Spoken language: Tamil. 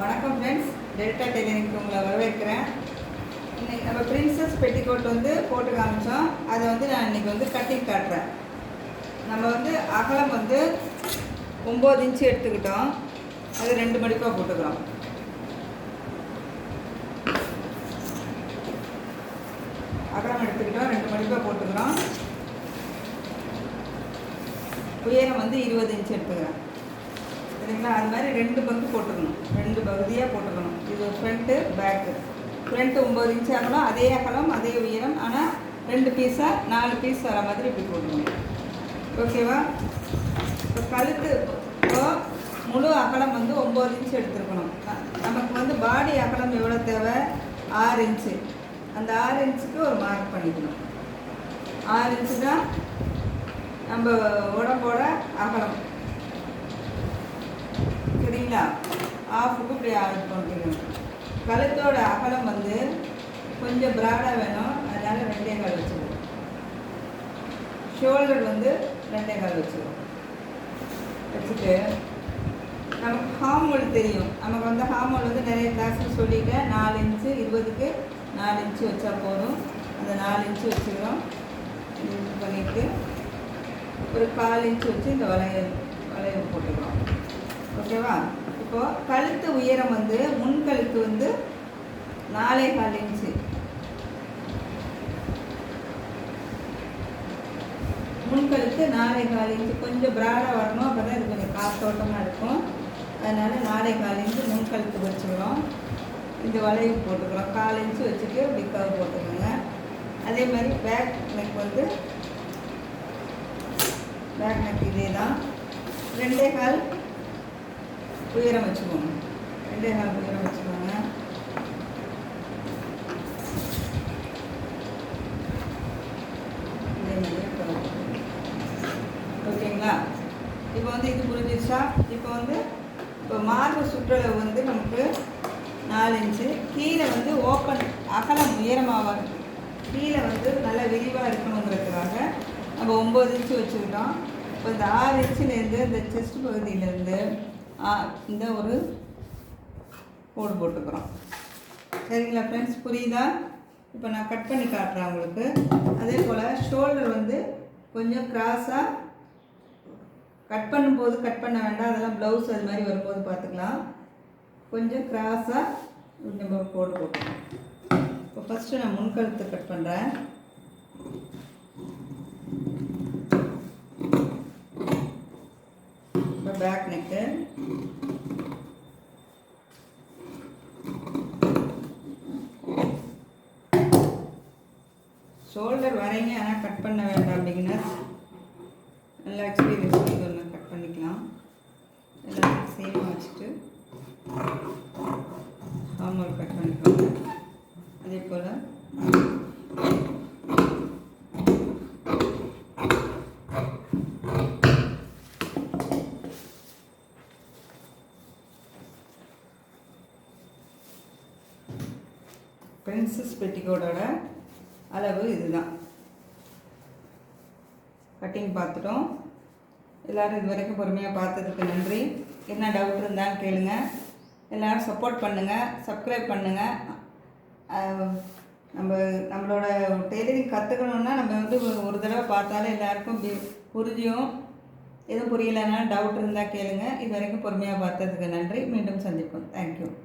வணக்கம் ஃப்ரெண்ட்ஸ் டெல்டா டெய்லரிங்க்கு உங்களை வரவேற்கிறேன். இன்றைக்கி நம்ம பிரின்சஸ் பெட்டிக்கோட் வந்து போட்டு காமிச்சோம். அதை வந்து நான் இன்னைக்கு வந்து கட்டிங் காட்டுறேன். நம்ம வந்து அகலம் வந்து ஒம்பது இன்ச்சு எடுத்துக்கிட்டோம். அது ரெண்டு மடிப்பாக போட்டுக்கிறோம். அகலம் எடுத்துக்கிட்டோம். ரெண்டு மடிப்பாக போட்டுக்கிறோம். உயரம் வந்து இருபது இன்ச்சு எடுத்துக்கிறேன். சரிங்களா? அது மாதிரி ரெண்டு பங்கு போட்டுக்கணும். சரியாக போட்டுக்கணும். இது ஃப்ரண்ட்டு பேக்கு ஃப்ரண்ட்டு ஒம்பது இன்ச் அகலம் அதே அகலம் அதே உயரம். ஆனால் ரெண்டு பீஸாக நாலு பீஸ் வர மாதிரி இப்படி போட்டுக்கணும். ஓகேவா இப்போ கழுத்து இப்போ முழு அகலம் வந்து ஒம்பது இன்ச்சு எடுத்துருக்கணும். நமக்கு வந்து பாடி அகலம் எவ்வளோ தேவை? ஆறு இன்ச்சு அந்த ஆறு இன்ச்சுக்கு ஒரு மார்க் பண்ணிக்கணும். ஆறு இன்ச்சு தான் நம்ம உடம்போட அகலம். சரிங்களா? ஆஃபுக்கு இப்படி ஆட் பண்ணிக்கணும் கழுத்தோட அகலம் வந்து கொஞ்சம் ப்ராடாக வேணும். அதனால் ரெண்டே கால் வச்சுருவோம் ஷோல்டர் வந்து ரெண்டே கால் வச்சுருவோம் வச்சுட்டு நமக்கு ஹார்மோல் தெரியும். நமக்கு வந்து ஹார்மோல் வந்து நிறைய கிளாஸில் சொல்லிட்டேன். நாலு இன்ச்சு இருபதுக்கு நாலு இன்ச்சு வச்சா போதும். அந்த நாலு இன்ச்சு வச்சுக்கிறோம். இது பண்ணிட்டு ஒரு கால் இன்ச்சு வச்சு இந்த வளையல் வளையல் போட்டுக்கிறோம். ஓகேவா இப்போது கழுத்து உயரம் வந்து முன் கழுத்து வந்து நாலே கால் இன்ச்சு. முன் கழுத்து நாலே கால் இன்ச்சு. கொஞ்சம் ப்ராடாக வரணும் அப்போ தான் இது கொஞ்சம் காத்தோட்டமாக இருக்கும். அதனால் நாலே கால் இன்ச்சு முன் கழுத்து வச்சுக்கிறோம். இந்த வளைவு போட்டுக்கிறோம். கால் இன்ச்சு வச்சுட்டு இப்படி கவர் போட்டுக்கோங்க. அதே மாதிரி பேக் நெக் வந்து பேக் நெக் இதே தான் ரெண்டே கால் உயரம் வச்சுக்கோங்க. ரெண்டே கால் உயரம் வச்சுக்கோங்க. ஓகேங்களா? இப்போ வந்து இது புரிஞ்சிருச்சா? இப்போ வந்து இப்போ மார்பு சுற்றளவு வந்து நமக்கு நாலு இன்ச்சு. கீழே வந்து ஓப்பன் அகலம் உயரமாக கீழே வந்து நல்லா விரிவாக இருக்கணுங்கிறதுக்காக நம்ம ஒம்பது இன்ச்சு வச்சுக்கிட்டோம். இப்போ இந்த ஆறு இன்ச்சுலேருந்து இந்த செஸ்ட் பகுதியிலேருந்து இந்த ஒரு கோடு போட்டுக்கிறோம். சரிங்களா ஃப்ரெண்ட்ஸ் புரியுதா? இப்போ நான் கட் பண்ணி காட்டுறேன் உங்களுக்கு. அதே போல் ஷோல்டர் வந்து கொஞ்சம் கிராஸாக கட் பண்ணும்போது கட் பண்ண வேண்டாம். அதெல்லாம் ப்ளவுஸ் அது மாதிரி வரும்போது பார்த்துக்கலாம். கொஞ்சம் கிராஸாக நம்ம கோடு போட்டுக்கலாம். இப்போ ஃபஸ்ட்டு நான் முன்கழுத்து கட் பண்ணுறேன் இப்போ பேக் நெக்கு ஷோல்டர் வரைங்க ஆனால் கட் பண்ண வேண்டாம் பிகினர்ஸ் நல்லா எக்ஸ்பீரியன்ஸ் இது ஒன்று கட் பண்ணிக்கலாம். எல்லாத்தையும் சேமாக வச்சுட்டு ஹார்மோல் கட் பண்ணிக்கோங்க. அதே போல். பிரின்சஸ் பெட்டிக்கோட அளவு இதுதான். கட்டிங் பார்த்துட்டோம். எல்லோரும் இது வரைக்கும் பொறுமையாக பார்த்ததுக்கு நன்றி. என்ன டவுட் இருந்தாலும் கேளுங்க. எல்லோரும் சப்போர்ட் பண்ணுங்கள் சப்ஸ்கிரைப் பண்ணுங்கள் நம்ம நம்மளோட டெய்லரிங் கற்றுக்கணுன்னா நம்ம வந்து ஒரு- தடவை பார்த்தாலே எல்லாருக்கும் புரிஞ்சும் புரியும் எதுவும் புரியலைன்னா டவுட் இருந்தால் கேளுங்கள் இது வரைக்கும் பொறுமையாக பார்த்ததுக்கு நன்றி. மீண்டும் சந்திப்போம்.